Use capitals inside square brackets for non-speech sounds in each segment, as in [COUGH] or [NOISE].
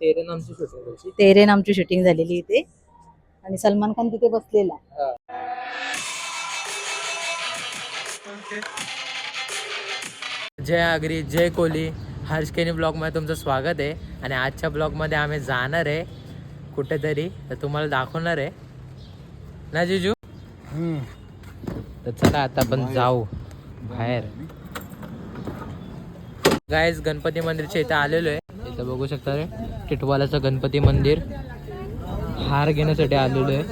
तेरे नामची शूटिंग त्याची तेरे नामची शूटिंग झालेली इथे. आणि सलमान खान तिथे बसलेला. जय आगरी जय कोहली. हर्षकेनी ब्लॉगमध्ये तुमचं स्वागत आहे. आणि आजच्या ब्लॉगमध्ये आम्ही जाणार आहे कुठेतरी. तर तुम्हाला दाखवणार आहे. ना जिजू? तर चला आता आपण जाऊ. बाहेर गायस गणपती मंदिरच्या इथं आलेलो आहे इथं बघू शकता रे टिटवालाचं गणपती मंदिर. हार घेण्यासाठी आलेलो आहे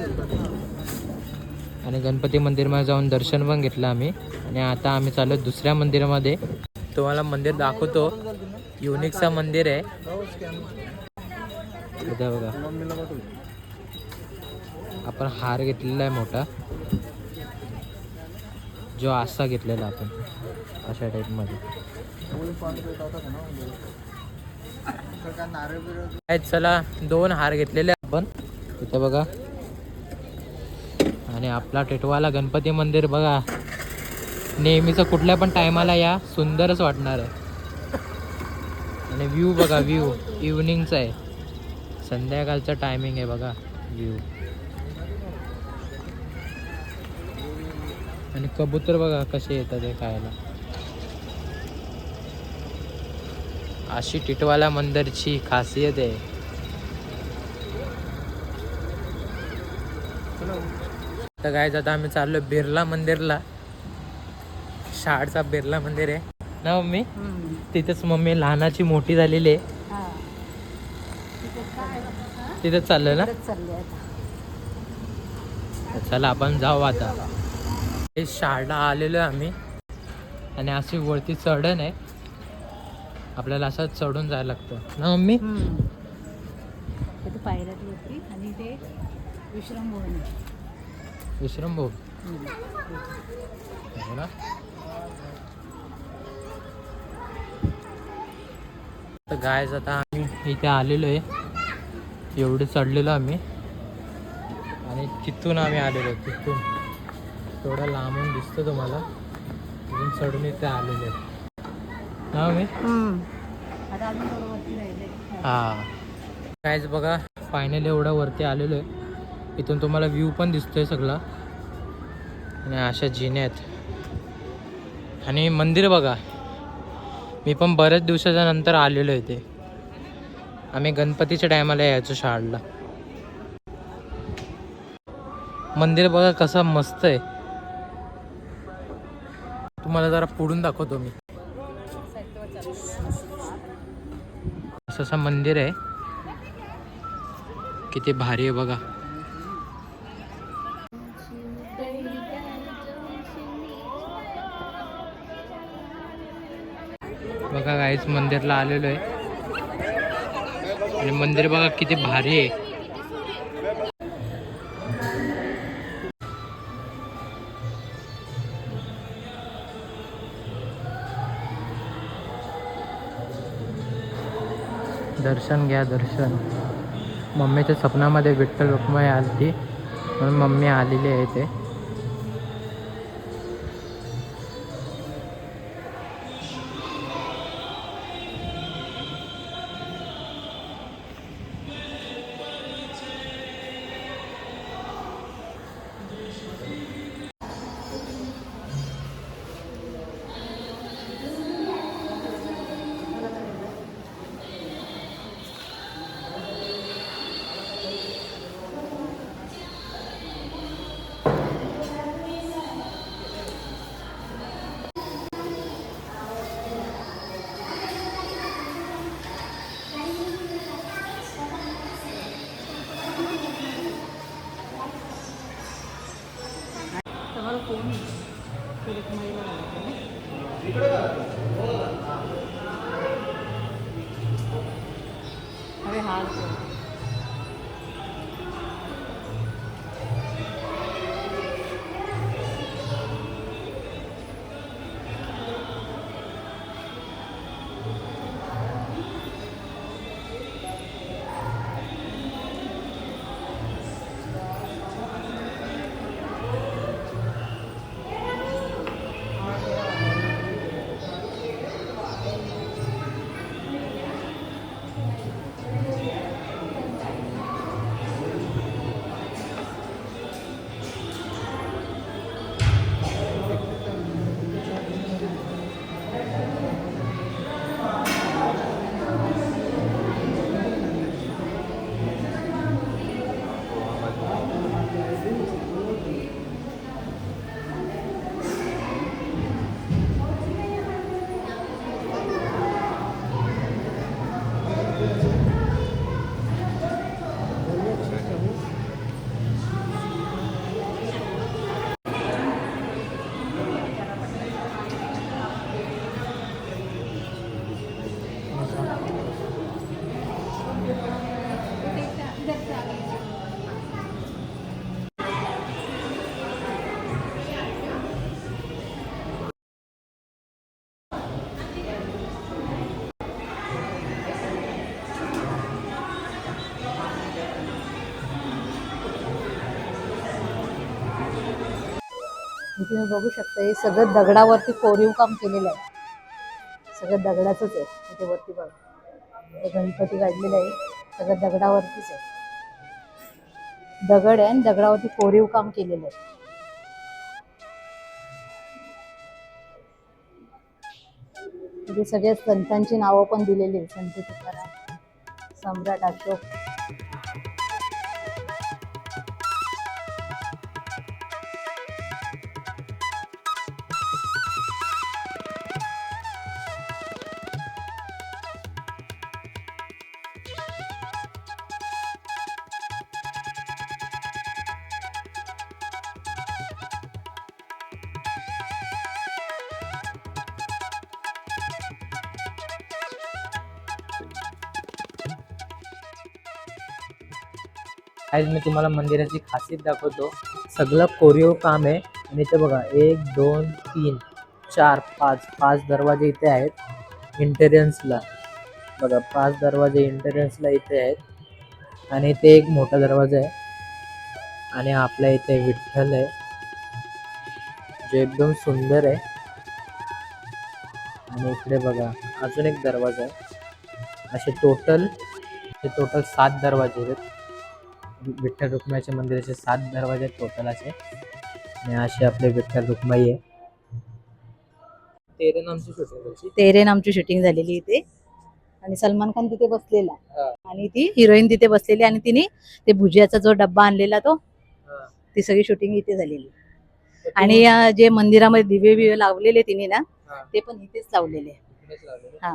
आणि गणपती मंदिरमध्ये जाऊन दर्शन पण घेतलं आम्ही. आणि आता आम्ही चाललो दुसऱ्या मंदिरामध्ये. तुम्हाला मंदिर दाखवतो. युनिकचं मंदिर आहे. इथं बघा. आपण हार घेतलेला आहे मोठा. जो आसा घेतलेला आपण अशा टाईपमध्ये चला दोन हार घेतलेले आपण. इथे बघा. आणि आपला टेटवाला गणपती मंदिर बघा. नेहमीचं कुठल्या पण टायमाला या सुंदरच वाटणार आहे. आणि व्ह्यू बघा व्ह्यू इव्हनिंगचा आहे. संध्याकाळचं टायमिंग आहे बघा व्ह्यू आणि कबूतर बघा कसे येतात हे खायला. अशी टिटवाला मंदिरची खासियत आहे. तर काय आता आम्ही चाललो बिर्ला मंदिरला. शाळचा बिर्ला मंदिर आहे. ना मम्मी? तिथेच मम्मी लहानाची मोठी झालेली आहे. तिथेच चाललोय ना? चला आपण जाऊ आता. हे शाळा आलेलो आहे आम्ही. आणि अशी वरती चढण आहे. आपल्याला असं चढून जायला लागतं. ना मम्मी? तिथे पायऱ्यात होती आणि ते विश्राम भवन. विश्रम ना तर गायज आता आम्ही इथे आलेलो आहे. एवढे चढलेलो आम्ही. आणि तिथून आम्ही आलेलो तिथून. थोडं लांबून दिसतं तुम्हाला. तिथून चढून इथे आलेलो आहे ना मी? आता अजून थोडं वरती राहिले हा. कायच बघा फायनली एवढं वरती आलेलो आहे. इथून तुम्हाला व्ह्यू पण दिसतोय सगळा. आणि अशा जिन्या आहेत. आणि मंदिर बघा. मी पण बऱ्याच दिवसाच्या नंतर आलेलो आहे ते आम्ही गणपतीच्या टायमाला यायचो शाळेला. मंदिर बघा कसं मस्त आहे. तुम्हाला जरा पुढून दाखवतो मी. असं असं मंदिर आहे. किती भारी आहे बघा. बघा गाईच मंदिरला आलेलो आहे. आणि मंदिर बघा किती भारी आहे. दर्शन घ्या दर्शन. मम्मीच्या स्वप्नामध्ये विठ्ठल रुक्माई आली म्हणून मम्मी आलेली आहे ते ね、これから。तुम्ही बघू शकता हे सगळं दगडावरती कोरीव काम केलेलं आहे. सगळं दगडाचंच आहे इथे वरती बघ. हे गणपती काढलेलं आहे सगळं दगडावरतीच आहे. दगड आहे आणि दगडावरती कोरीव काम केलेलं आहे. म्हणजे सगळ्या संतांची नावं पण दिलेली आहेत संत तुकाराम सम्राट अशोक. आज मी तुम्हाला मंदिराची खासियत दाखवतो. सगळं कोरीव काम आहे. आणि इथे बघा एक दोन तीन चार पाच पाच दरवाजे इथे आहेत. इंटेरियन्सला बघा पाच दरवाजे इंटेरियन्सला इथे आहेत. आणि इथे एक मोठा दरवाजा आहे. आणि आपल्या इथे विठ्ठल आहे. जे एकदम सुंदर आहे. आणि इकडे बघा अजून एक दरवाजा आहे. असे टोटल हे टोटल सात दरवाजे आहेत. विठ्ठल रुक्माईच्या मंदिराचे सात दरवाजे आहेत टोटल असे. आणि असे आपले विठ्ठल रुक्माई आहे. तेरे नामची शूटिंग तेरे नामची शूटिंग झालेली इथे. आणि सलमान खान तिथे बसलेला. आणि ती हिरोईन तिथे बसलेली आणि तिने ते भुजियाचा जो डब्बा आणलेला तो ती सगळी शूटिंग इथे झालेली. आणि जे मंदिरामध्ये दिवे बिवे लावलेले तिने ना. ते पण इथेच लावलेले. हा.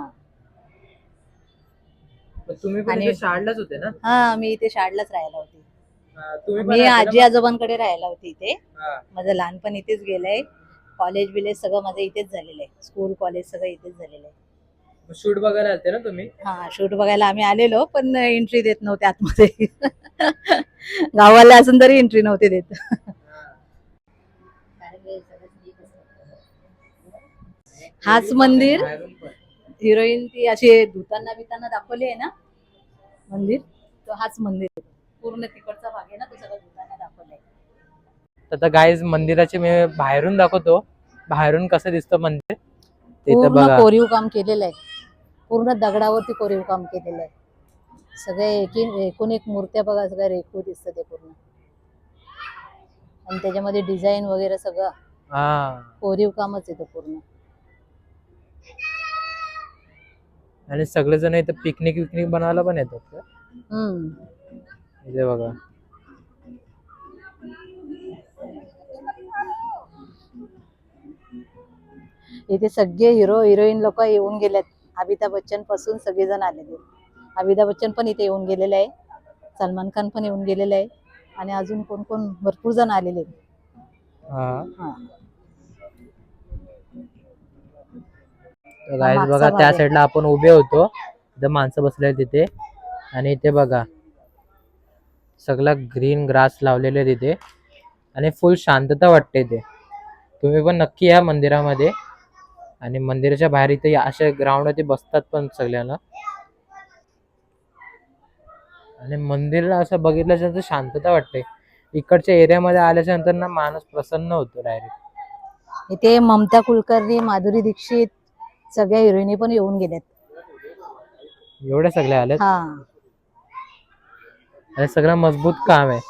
तुम्ही पण आणि- इथे शाळेलाच होते ना? हा मी इथे शाळेलाच राहायला होती. हा, तुम्ही पण मी राहते ना आजी? आजोबांकडे राहायला होती इथे. हा. माझं लहानपण इथेच गेलंय. कॉलेज बिलेज सगळं माझं इथेच झालेलं आहे स्कूल कॉलेज सगळं इथेच झालेलं आहे मग शूट बघायला आलते ना तुम्ही? हा शूट बघायला आम्ही आलेलो पण एंट्री देत नव्हते आतमध्ये. [LAUGHS] गावाला असून तरी एंट्री नव्हते देत. हाच मंदिर. बाहेरून पण. हिरोईन ती अशी धुताना बिताना दाखवली आहे ना? मंदिर? तो हाच मंदिर आहे. पूर्ण तिकडचा भाग आहे ना तो सगळं धुताना दाखवलाय. आता गाईज मंदिराचे मी बाहेरून दाखवतो. बाहेरून कसं दिसतं मंदिर? पूर्ण कोरीव काम केलेलं आहे. पूर्ण दगडावरती कोरीव काम केलेलं आहे. सगळे एकीन एकूण एक मूर्त्या बघा सगळ्या रेखू दिसतं ते पूर्ण. आणि त्याच्यामध्ये डिझाईन वगैरे सगळं. कोरीव कामच येतं पूर्ण. आणि सगळेजण इथं पिकनिक विकनिक बनवायला पण येतात इथे बघा. इथे सगळे हिरो हिरोईन लोक येऊन गेलेत. अमिताभ बच्चनपासून सगळेजण आलेले अमिताभ बच्चन पण इथे येऊन गेलेले आहे. सलमान खान पण येऊन गेलेले आहे. आणि अजून कोण कोण? भरपूर जण आलेले आहेत. हा. गाईज बघा त्या. साईडला आपण उभे होतो. इथं माणसं बसले तिथे. आणि इथे बघा सगळा ग्रीन ग्रास लावलेले तिथे. आणि फुल शांतता वाटते इथे. तुम्ही पण नक्की या मंदिरामध्ये. आणि मंदिराच्या बाहेर इथे अशा ग्राउंडवरती बसतात पण सगळ्यांना. आणि मंदिरला असं बघितल्याच्या शांतता वाटते. इकडच्या एरियामध्ये आल्याच्यानंतर ना माणूस प्रसन्न होतो डायरेक्ट इथे ममता कुलकर्णी माधुरी दीक्षित सगळ्या हिरोईनी पण येऊन गेल्यात एवढे सगळे आले हा. आणि सगळं मजबूत काम आहे.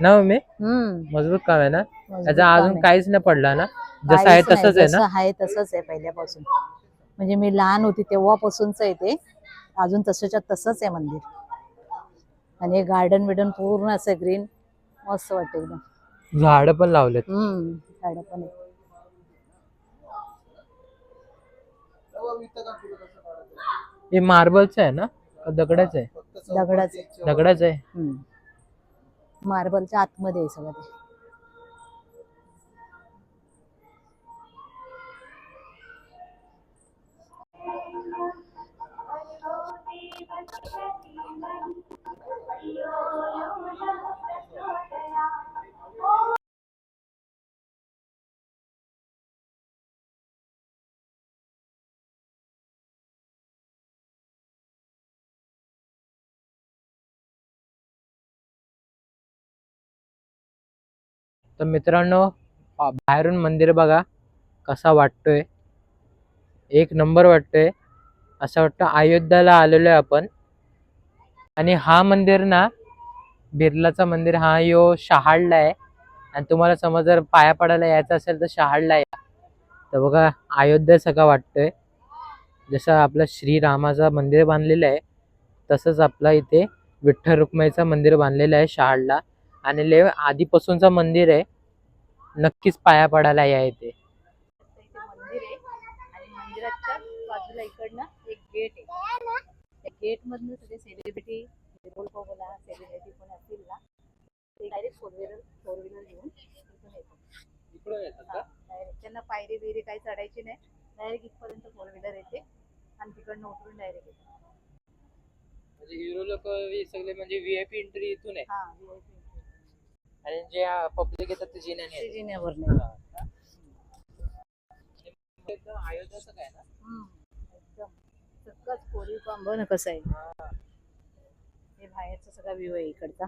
ना हम्म. मजबूत काम आहे ना? त्याचा अजून. काहीच नाही पडला ना? जसं आहे काहीच नाही, तसंच आहे ना? जसं आहे तसंच आहे पहिल्यापासून. म्हणजे मी लहान होती तेव्हापासूनच आहे ते. अजून तसंच्या तसंच आहे मंदिर. आणि गार्डन बिर्डन पूर्ण असं ग्रीन मस्त वाटतं एकदम. झाड पण लावलेत. हम्म झाडं पण आहे. हे मार्बलचं आहे ना? का दगडाचं आहे? दगडाचं. दगडाचं आहे? मार्बलच्या आतमध्ये आहे सगळं ते. तर मित्रांनो बाहेरून मंदिर बघा कसा वाटतोय. एक नंबर वाटतोय. असं वाटतं अयोध्याला आलेलो आहे आपण. आणि हा मंदिर ना बिर्लाचा मंदिर हा यो शहाडला आहे. आणि तुम्हाला समज जर पाया पडायला यायचं असेल तर शहाडला या. तर बघा अयोध्या सगळं वाटतंय. जसं आपलं श्रीरामाचं मंदिर बांधलेलं आहे तसंच आपला इथे विठ्ठल रुक्माईचं मंदिर बांधलेलं आहे शहाडला आणि लय आधीपासूनचं मंदिर आहे. नक्कीच पाया पडायला या इथे. मंदिर आहे आणि मंदिराच्या बाजूला इकडनं एक गेट आहे त्या गेट मधनं सगळे सेलिब्रिटी बोला सेलिब्रिटी पण असतील ना ते direct four wheeler four wheeler घेऊन येतात डायरेक्ट त्यांना पायरी बिरी काही चढायची नाही डायरेक्ट इथपर्यंत फोर व्हीलर येते आणि तिकडनं उतरून डायरेक्ट येते म्हणजे हिरो लोक सगळे म्हणजे व्हीआयपी एंट्री इथून आहे. हा आणि जे पब्लिक येतात ते जिन्याने ते येतात. जिन्यावरनं हा. एकदम अयोध्याचं काय ना? हम्म, एकदम. सगळंच पोरी बघ ना कसं आहे? हे. बाहेरचा सगळा व्ह्यू आहे इकडचा.